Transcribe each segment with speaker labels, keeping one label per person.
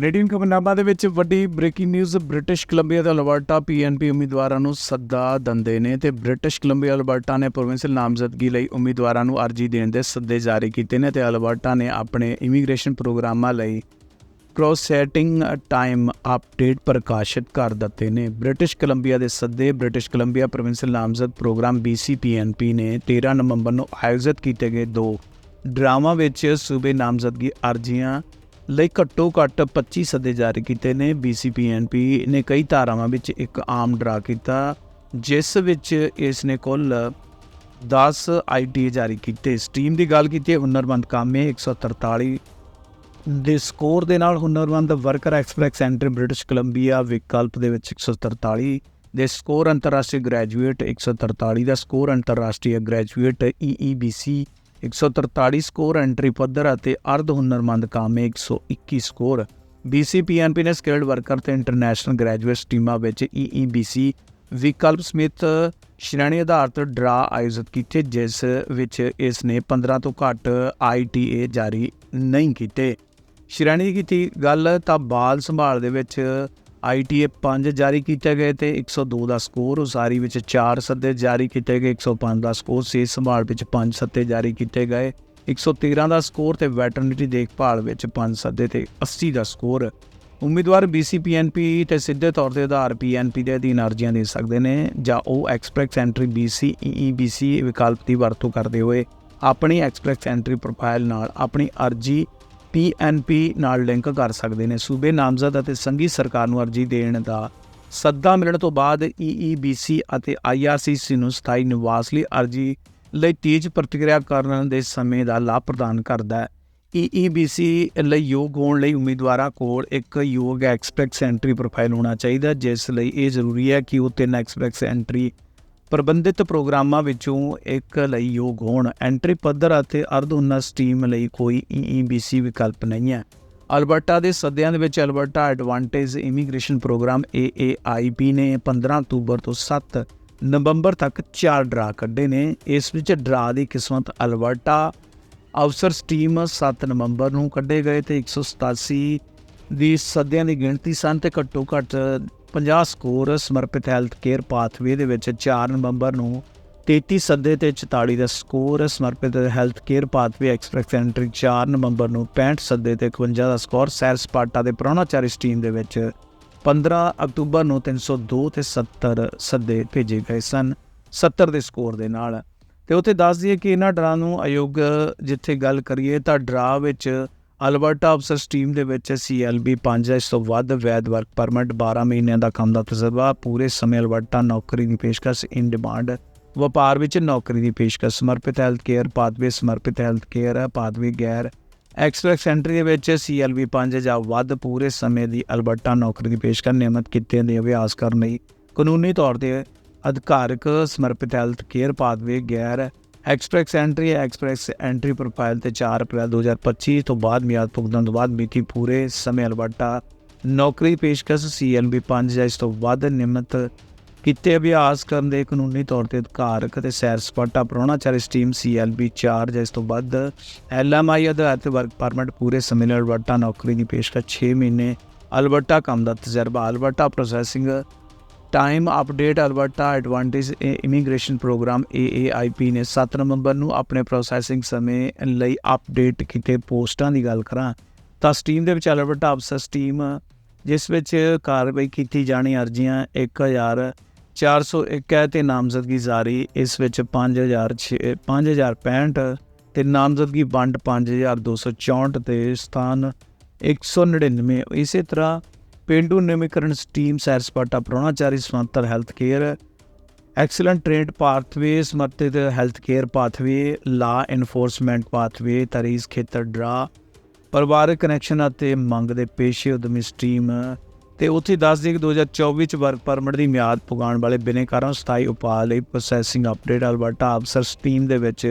Speaker 1: Canadian ਖਬਰਨਾਮਾ ਦੇ ਵਿੱਚ ਵੱਡੀ ਬ੍ਰੇਕਿੰਗ ਨਿਊਜ਼ ਬ੍ਰਿਟਿਸ਼ ਕੋਲੰਬੀਆ ਦੇ ਅਲਬਰਟਾ ਪੀਐਨਪੀ ਉਮੀਦਵਾਰਾਂ ਨੂੰ ਸੱਦਾ ਦਿੰਦੇ ਨੇ ਤੇ ਬ੍ਰਿਟਿਸ਼ ਕੋਲੰਬੀਆ ਅਲਬਰਟਾ ਨੇ ਪ੍ਰੋਵਿੰਸਲ ਨਾਮਜ਼ਦਗੀ ਲਈ ਉਮੀਦਵਾਰਾਂ ਨੂੰ ਅਰਜ਼ੀ ਦੇਣ ਦੇ ਸੱਦੇ ਜਾਰੀ ਕੀਤੇ ਨੇ ਤੇ ਅਲਬਰਟਾ ਨੇ ਆਪਣੇ ਇਮੀਗ੍ਰੇਸ਼ਨ ਪ੍ਰੋਗਰਾਮਾਂ ਲਈ ਕ੍ਰੋਸ ਸੈਟਿੰਗ ਟਾਈਮ ਅਪਡੇਟ ਪ੍ਰਕਾਸ਼ਿਤ ਕਰ ਦਿੱਤੇ ਨੇ। ਬ੍ਰਿਟਿਸ਼ ਕੋਲੰਬੀਆ ਦੇ ਸੱਦੇ, ਬ੍ਰਿਟਿਸ਼ ਕੋਲੰਬੀਆ ਪ੍ਰੋਵਿੰਸਲ ਨਾਮਜ਼ਦ ਪ੍ਰੋਗਰਾਮ BCPNP ਨੇ 13 ਨਵੰਬਰ ਨੂੰ ਆਯੋਜਿਤ ਕੀਤੇ ਗਏ ਦੋ ਡਰਾਮਾ ਵਿੱਚ ਸੂਬੇ ਨਾਮਜ਼ਦਗੀ ਅਰਜ਼ੀਆਂ ਲਈ ਘੱਟੋ ਘੱਟ 25 ਸੱਦੇ ਜਾਰੀ ਕੀਤੇ ਨੇ। BCPNP ਨੇ ਕਈ ਧਾਰਾਵਾਂ ਵਿੱਚ ਇੱਕ ਆਮ ਡਰਾ ਕੀਤਾ, ਜਿਸ ਵਿੱਚ ਇਸ ਨੇ ਕੁੱਲ 10 ਆਈਟੀ ਜਾਰੀ ਕੀਤੇ। ਸਟ੍ਰੀਮ ਦੀ ਗੱਲ ਕੀਤੀ, ਹੁਨਰਮੰਦ ਕਾਮੇ 143 ਦੇ ਸਕੋਰ ਦੇ ਨਾਲ ਹੁਨਰਮੰਦ worker express entry British Columbia ਵਿਕਲਪ ਦੇ ਵਿੱਚ 143 ਦੇ ਸਕੋਰ। ਅੰਤਰਰਾਸ਼ਟਰੀ ਗ੍ਰੈਜੂਏਟ 143 ਦਾ ਸਕੋਰ। ਅੰਤਰਰਾਸ਼ਟਰੀ graduate E EEBC 143 score entry ਪੱਧਰ ਅਤੇ ਅਰਧ ਹੁਨਰਮੰਦ ਕਾਮੇ 121 ਸਕੋਰ। BCPNP ਨੇ ਸਕਿਲਡ ਵਰਕਰ ਤੇ ਇੰਟਰਨੈਸ਼ਨਲ ਗ੍ਰੈਜੂਏਟਸ ਟੀਮਾਂ ਵਿੱਚ E EEBC ਵਿਕਲਪ ਸਮਿਤ ਸ਼੍ਰੇਣੀ ਆਧਾਰਿਤ ਡਰਾ ਆਯੋਜਿਤ ਕੀਤੇ, ਜਿਸ ਵਿੱਚ ਇਸ ਨੇ 15 ਤੋਂ ਘੱਟ ITA ਜਾਰੀ ਨਹੀਂ ਕੀਤੇ। ਸ਼੍ਰੇਣੀ ਦੀ ਕੀਤੀ ਗੱਲ ਤਾਂ ਬਾਲ ਸੰਭਾਲ ਦੇ ਵਿੱਚ ITA 5 ਜਾਰੀ ਕੀਤੇ ਗਏ ਤੇ 102 ਦਾ ਸਕੋਰ, ਉਸਾਰੀ ਵਿੱਚ 4 ਸੱਦੇ ਜਾਰੀ ਕੀਤੇ ਗਏ 105 ਦਾ ਸਕੋਰ, ਸਿਹਤ ਸੰਭਾਲ ਵਿੱਚ 5 ਸੱਦੇ ਜਾਰੀ ਕੀਤੇ ਗਏ 113 ਦਾ ਸਕੋਰ ਤੇ ਵੈਟਰਨਰੀ ਦੇਖਭਾਲ ਵਿੱਚ 5 ਸੱਦੇ ਤੇ 80 ਦਾ ਸਕੋਰ। ਉਮੀਦਵਾਰ BCPNP ਤੇ ਸਿੱਧੇ ਤੌਰ ਤੇ ਆਧਾਰ PNP ਦੇ ਅਧੀਨ ਅਰਜ਼ੀਆਂ ਦੇ ਸਕਦੇ ਨੇ ਜਾਂ ਉਹ ਐਕਸਪ੍ਰੈਸ ਐਂਟਰੀ BC EEBC ਵਿਕਲਪ ਦੀ ਵਰਤੋਂ ਕਰਦੇ ਹੋਏ ਆਪਣੀ ਐਕਸਪ੍ਰੈਸ ਐਂਟਰੀ ਪ੍ਰੋਫਾਈਲ ਨਾਲ ਆਪਣੀ ਅਰਜ਼ੀ PNP ਨਾਲ ਲਿੰਕ ਕਰ ਸਕਦੇ ਨੇ। ਸੂਬੇ ਨਾਮਜ਼ਦ ਅਤੇ ਸੰਘੀ ਸਰਕਾਰ ਨੂੰ ਅਰਜ਼ੀ ਦੇਣ ਦਾ ਸੱਦਾ ਮਿਲਣ ਤੋਂ ਬਾਅਦ EEBC ਅਤੇ IRCC ਨੂੰ ਸਥਾਈ ਨਿਵਾਸ ਲਈ ਅਰਜ਼ੀ ਲਈ ਤੇਜ਼ ਪ੍ਰਤੀਕਿਰਿਆ ਕਰਨ ਦੇ ਸਮੇਂ ਦਾ ਲਾਭ ਪ੍ਰਦਾਨ ਕਰਦਾ ਹੈ। EEBC ਲਈ ਯੋਗ ਹੋਣ ਲਈ ਉਮੀਦਵਾਰਾਂ ਕੋਲ ਇੱਕ ਯੋਗ ਐਕਸਪ੍ਰੈਸ ਐਂਟਰੀ ਪ੍ਰੋਫਾਈਲ ਹੋਣਾ ਚਾਹੀਦਾ ਜਿਸ ਲਈ ਇਹ ਜ਼ਰੂਰੀ ਹੈ ਕਿ ਉਹ ਤਿੰਨ ਐਕਸਪ੍ਰੈਸ ਐਂਟਰੀ ਪ੍ਰਬੰਧਿਤ ਪ੍ਰੋਗਰਾਮਾਂ ਵਿੱਚੋਂ ਇੱਕ ਲਈ ਯੋਗ ਹੋਣ, ਐਂਟਰੀ ਪੱਧਰ ਅਤੇ ਅਰਧ ਉਨਤ ਸਟ੍ਰੀਮ ਲਈ ਕੋਈ EEBC ਵਿਕਲਪ ਨਹੀਂ ਹੈ। ਅਲਬਰਟਾ ਦੇ ਸੱਦਿਆਂ ਦੇ ਵਿੱਚ Alberta advantage immigration programme AAIP ਨੇ 15 ਅਕਤੂਬਰ ਤੋਂ 7 ਨਵੰਬਰ ਤੱਕ ਚਾਰ ਡਰਾ ਕੱਢੇ ਨੇ। ਇਸ ਵਿੱਚ ਡਰਾ ਦੀ ਕਿਸਮਤ ਅਲਬਰਟਾ ਅਫਸਰ ਸਟੀਮ 7 ਨਵੰਬਰ ਨੂੰ ਕੱਢੇ ਗਏ ਤੇ 187 ਦੀ ਸੱਦਿਆਂ ਦੀ ਗਿਣਤੀ ਸਨ ਤੇ ਘੱਟੋ ਘੱਟ 50 ਸਕੋਰ ਸਮਰਪਿਤ ਹੈਲਥ ਕੇਅਰ ਪਾਥਵੇ ਦੇ ਵਿੱਚ 4 ਨਵੰਬਰ ਨੂੰ 33 ਸੱਦੇ ਤੇ 44 ਦਾ ਸਕੋਰ ਸਮਰਪਿਤ health care pathway express entry 4 ਨਵੰਬਰ ਨੂੰ 65 ਸੱਦੇ ਤੇ 51 ਦਾ ਸਕੋਰ ਸੈਰ ਸਪਾਟਾ ਦੇ ਪ੍ਰਾਹੁਣਾਚਾਰੀ ਸਟ੍ਰੀਮ ਦੇ ਵਿੱਚ 15 ਅਕਤੂਬਰ ਨੂੰ 302 ਤੇ 70 ਸੱਦੇ ਭੇਜੇ ਗਏ ਸਨ 70 ਦੇ ਸਕੋਰ ਦੇ ਨਾਲ। ਤੇ ਉੱਥੇ ਦੱਸ ਦਈਏ ਕਿ ਇਹਨਾਂ ਡਰਾ ਨੂੰ ਆਯੋਗ ਜਿੱਥੇ ਗੱਲ ਕਰੀਏ ਤਾਂ ਡਰਾ ਵਿੱਚ ਅਲਬਰਟਾ ਅਫਸਰਸ ਟੀਮ ਦੇ ਵਿੱਚ CLB 5 ਇਸ ਤੋਂ ਵੱਧ ਵੈਦ ਵਰਕ ਪਰਮਿਟ 12 ਮਹੀਨਿਆਂ ਦਾ ਕੰਮ ਦਾ ਤਜਰਬਾ। ਪੂਰੇ ਸਮੇਂ ਅਲਬਰਟਾ ਨੌਕਰੀ ਦੀ ਪੇਸ਼ਕਸ਼ ਇਨ ਡਿਮਾਂਡ ਵਪਾਰ ਵਿੱਚ ਨੌਕਰੀ ਦੀ ਪੇਸ਼ਕਸ਼, ਸਮਰਪਿਤ ਹੈਲਥ ਕੇਅਰ ਪਾਥਵੇ ਸਮਰਪਿਤ ਹੈਲਥ ਕੇਅਰ ਪਾਥਵੇ ਗੈਰ ਐਕਸਪ੍ਰੈਸ ਐਂਟਰੀ ਦੇ ਵਿੱਚ CLB 5 ਜਾਂ ਵੱਧ ਪੂਰੇ ਸਮੇਂ ਦੀ ਅਲਬਰਟਾ ਨੌਕਰੀ ਦੀ ਪੇਸ਼ਕਸ਼ ਨਿਯਮਤ ਕੀਤੇ ਦੇ ਅਭਿਆਸ ਕਰਨ ਲਈ ਕਾਨੂੰਨੀ ਤੌਰ ਤੇ ਅਧਿਕਾਰਕ, ਸਮਰਪਿਤ ਹੈਲਥ ਕੇਅਰ ਪਾਥਵੇ ਗੈਰ ਐਕਸਪ੍ਰੈਸ ਐਂਟਰੀ ਹੈ ਐਕਸਪ੍ਰੈਸ ਐਂਟਰੀ ਪ੍ਰੋਫਾਈਲ ਤੇ 4 ਅਪ੍ਰੈਲ 2025 ਤੋਂ ਬਾਅਦ ਮਿਆਦ ਭੁਗਤਣ ਤੋਂ ਬਾਅਦ ਮਿਤੀ ਪੂਰੇ ਸਮੇਂ ਅਲਬਰਟਾ ਨੌਕਰੀ ਪੇਸ਼ਕਸ਼ CLB 5 ਜਾਂ ਇਸ ਤੋਂ ਵੱਧ ਨਿਯਮਤ ਕੀਤੇ ਅਭਿਆਸ ਕਰਨ ਦੇ ਕਾਨੂੰਨੀ ਤੌਰ ਤੇ ਅਧਿਕਾਰਕ ਤੇ ਸੈਰ ਸਪਾਟਾ ਪ੍ਰਾਹੁਣਾਚਾਰੀ ਸਟ੍ਰੀਮ CLB 4 ਜਾਂ ਇਸ ਤੋਂ ਵੱਧ LMI ਆਧਾਰਿਤ ਵਰਕ ਪਰਮਿਟ ਪੂਰੇ ਸਮੇਂ ਲਈ ਅਲਬਰਟਾ ਨੌਕਰੀ ਦੀ ਪੇਸ਼ਕਸ਼ 6 ਮਹੀਨੇ ਅਲਬਰਟਾ ਕੰਮ ਦਾ ਤਜਰਬਾ। Alberta processing time update Alberta advantage immigration programme AAIP ਨੇ 7 ਨਵੰਬਰ ਨੂੰ ਆਪਣੇ ਪ੍ਰੋਸੈਸਿੰਗ ਸਮੇਂ ਲਈ ਅਪਡੇਟ ਕੀਤੇ ਪੋਸਟਾਂ ਦੀ ਗੱਲ ਕਰਾਂ। ਤਾਂ ਸਟੀਮ ਦੇ ਵਿੱਚ ਅਲਬਰਟਾ ਅਫਸਰ ਸਟ੍ਰੀਮ ਜਿਸ ਵਿੱਚ ਕਾਰਵਾਈ ਕੀਤੀ ਜਾਣੀ, ਅਰਜ਼ੀਆਂ 1401 ਹੈ ਤੇ ਨਾਮਜ਼ਦਗੀ ਜਾਰੀ, ਇਸ ਵਿੱਚ 5006 5065 ਤੇ ਨਾਮਜ਼ਦਗੀ ਵੰਡ 5264 ਤੇ ਸਥਾਨ 199 ਇਸੇ ਤਰ੍ਹਾਂ ਪੇਂਡੂ ਨਵੀਕਰਨ ਸਟੀਮ ਸੈਰ ਸਪਾਟਾ ਪ੍ਰਾਹੁਣਾਚਾਰੀ ਸਮਾਂਤਰ health care excellent trade pathway, ਸਮਰਥਿਤ health care pathway law enforcement pathway ਤਰੀਜ਼ ਖੇਤਰ ਡਰਾ, ਪਰਿਵਾਰਕ ਕਨੈਕਸ਼ਨ ਅਤੇ ਮੰਗ ਦੇ ਪੇਸ਼ੇ ਉਦਮੀ ਸਟ੍ਰੀਮ ਤੇ ਉੱਥੇ ਦੱਸ ਦੇ ਕਿ 2024 ਚ ਵਰਕ ਪਰਮਿਟ ਦੀ ਮਿਆਦ ਪੁਗਾਉਣ ਵਾਲੇ ਬਿਨੇਕਾਰਾਂ ਸਥਾਈ ਉਪਾਅ ਲਈ ਪ੍ਰੋਸੈਸਿੰਗ ਅਪਡੇਟ ਅਲਬਰਟਾ ਅਫਸਰ ਸਟ੍ਰੀਮ ਦੇ ਵਿੱਚ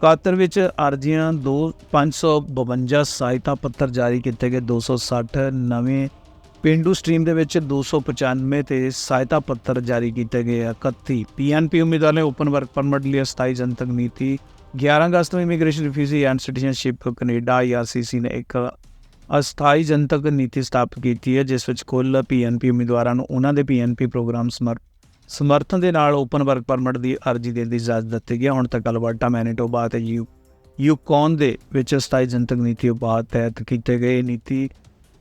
Speaker 1: ਕਾਤਰ ਵਿੱਚ ਅਰਜ਼ੀਆਂ 2 552 ਸਹਾਇਤਾ ਪੱਤਰ ਜਾਰੀ ਕੀਤੇ ਗਏ 260 ਨਵੇਂ ਪਿੰਡੂ ਸਟ੍ਰੀਮ ਦੇ ਵਿੱਚ 295 ਤੇ ਸਹਾਇਤਾ ਪੱਤਰ ਜਾਰੀ ਕੀਤੇ ਗਏ ਆ 31 ਪੀਐਨਪੀ ਉਮੀਦਵਾਰ ਨੇ ਓਪਨ ਵਰਕ ਪਰਮਿਟ ਲਈ ਅਸਥਾਈ ਜਨਤਕ ਨੀਤੀ 11 ਅਗਸਤ ਨੂੰ immigration refugee and citizenship Canada IRCC ਨੇ ਇੱਕ ਅਸਥਾਈ ਜਨਤਕ ਨੀਤੀ ਸਥਾਪਿਤ ਕੀਤੀ ਹੈ, ਜਿਸ ਵਿੱਚ ਕੁੱਲ ਪੀਐਨਪੀ ਉਮੀਦਵਾਰਾਂ ਨੂੰ ਉਹਨਾਂ ਦੇ ਪੀਐਨਪੀ ਪ੍ਰੋਗਰਾਮ ਸਮਰ, ਸਮਰਥਨ ਦੇ ਨਾਲ ਓਪਨ ਵਰਕ ਪਰਮਿਟ ਦੀ ਅਰਜ਼ੀ ਦੇਣ ਦੀ ਇਜਾਜ਼ਤ ਦਿੱਤੀ ਗਈ ਹੈ। ਹੁਣ ਤੱਕ ਅਲਬਰਟਾ, ਮੈਨੀਟੋਬਾ ਅਤੇ ਯੂ, ਯੂਕੌਨ ਦੇ ਵਿੱਚ ਅਸਥਾਈ ਜਨਤਕ ਨੀਤੀ ਉਪਾਅ ਤਹਿਤ ਕੀਤੇ ਗਏ ਨੀਤੀ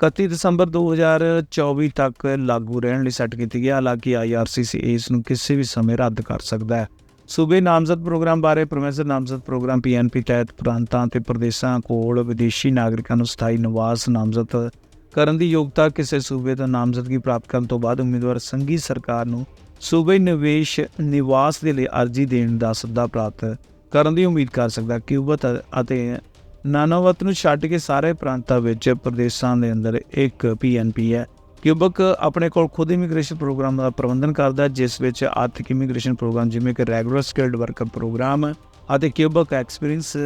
Speaker 1: 31 ਦਸੰਬਰ 2024 ਤੱਕ ਲਾਗੂ ਰਹਿਣ ਲਈ ਸੈੱਟ ਕੀਤੀ ਗਈ ਹੈ। ਹਾਲਾਂਕਿ ਆਈਆਰਸੀਸੀ ਇਸ ਨੂੰ ਕਿਸੇ ਵੀ ਸਮੇਂ ਰੱਦ ਕਰ ਸਕਦਾ ਹੈ ਸੂਬੇ ਨਾਮਜ਼ਦ ਪ੍ਰੋਗਰਾਮ ਬਾਰੇ ਪ੍ਰੋਫੈਸਰ ਨਾਮਜ਼ਦ ਪ੍ਰੋਗਰਾਮ ਪੀਐਨਪੀ ਤਹਿਤ ਪ੍ਰਾਂਤਾਂ ਤੇ ਪ੍ਰਦੇਸ਼ਾਂ ਕੋਲ ਵਿਦੇਸ਼ੀ ਨਾਗਰਿਕਾਂ ਨੂੰ ਸਥਾਈ ਨਿਵਾਸ ਨਾਮਜ਼ਦ ਕਰਨ ਦੀ ਯੋਗਤਾ ਕਿਸੇ ਸੂਬੇ ਤੋਂ ਨਾਮਜ਼ਦਗੀ ਪ੍ਰਾਪਤ ਕਰਨ ਤੋਂ ਬਾਅਦ ਉਮੀਦਵਾਰ ਸੰਘੀ ਸਰਕਾਰ ਨੂੰ ਸੂਬੇ ਨਿਵੇਸ਼ ਨਿਵਾਸ ਦੇ ਲਈ ਅਰਜ਼ੀ ਦੇਣ ਦਾ ਸੱਦਾ ਪ੍ਰਾਪਤ ਕਰਨ ਦੀ ਉਮੀਦ ਕਰ ਸਕਦਾ ਹੈ। ਕਿਊਬਤ ਅਤੇ ਨਾਨਾਵਤ ਨੂੰ ਛੱਡ ਕੇ ਸਾਰੇ ਪ੍ਰਾਂਤਾਂ ਵਿੱਚ ਪ੍ਰਦੇਸ਼ਾਂ ਦੇ ਅੰਦਰ ਇੱਕ ਪੀਐਨਪੀ ਹੈ। ਕਿਊਬਕ ਆਪਣੇ ਕੋਲ ਖੁਦ ਇਮੀਗ੍ਰੇਸ਼ਨ ਪ੍ਰੋਗਰਾਮ ਦਾ ਪ੍ਰਬੰਧਨ ਕਰਦਾ, ਜਿਸ ਵਿੱਚ ਆਰਥਿਕ ਇਮੀਗ੍ਰੇਸ਼ਨ ਪ੍ਰੋਗਰਾਮ ਜਿਵੇਂ ਕਿ ਰੈਗੂਲਰ ਸਕਿਲਡ ਵਰਕਰ ਪ੍ਰੋਗਰਾਮ ਅਤੇ ਕਿਊਬਕ ਐਕਸਪੀਰੀਅੰਸ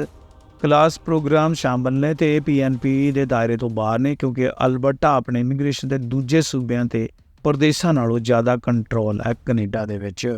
Speaker 1: ਕਲਾਸ ਪ੍ਰੋਗਰਾਮ ਸ਼ਾਮਲ ਨੇ ਤੇ ਇਹ ਪੀਐਨਪੀ ਦੇ ਦਾਇਰੇ ਤੋਂ ਬਾਹਰ ਨੇ, ਕਿਉਂਕਿ ਅਲਬਰਟਾ ਆਪਣੇ ਇਮੀਗ੍ਰੇਸ਼ਨ ਦੇ ਦੂਜੇ ਸੂਬਿਆਂ ਤੇ ਪ੍ਰਦੇਸ਼ਾਂ ਨਾਲੋਂ ਜ਼ਿਆਦਾ ਕੰਟਰੋਲ ਹੈ ਕੈਨੇਡਾ ਦੇ ਵਿੱਚ।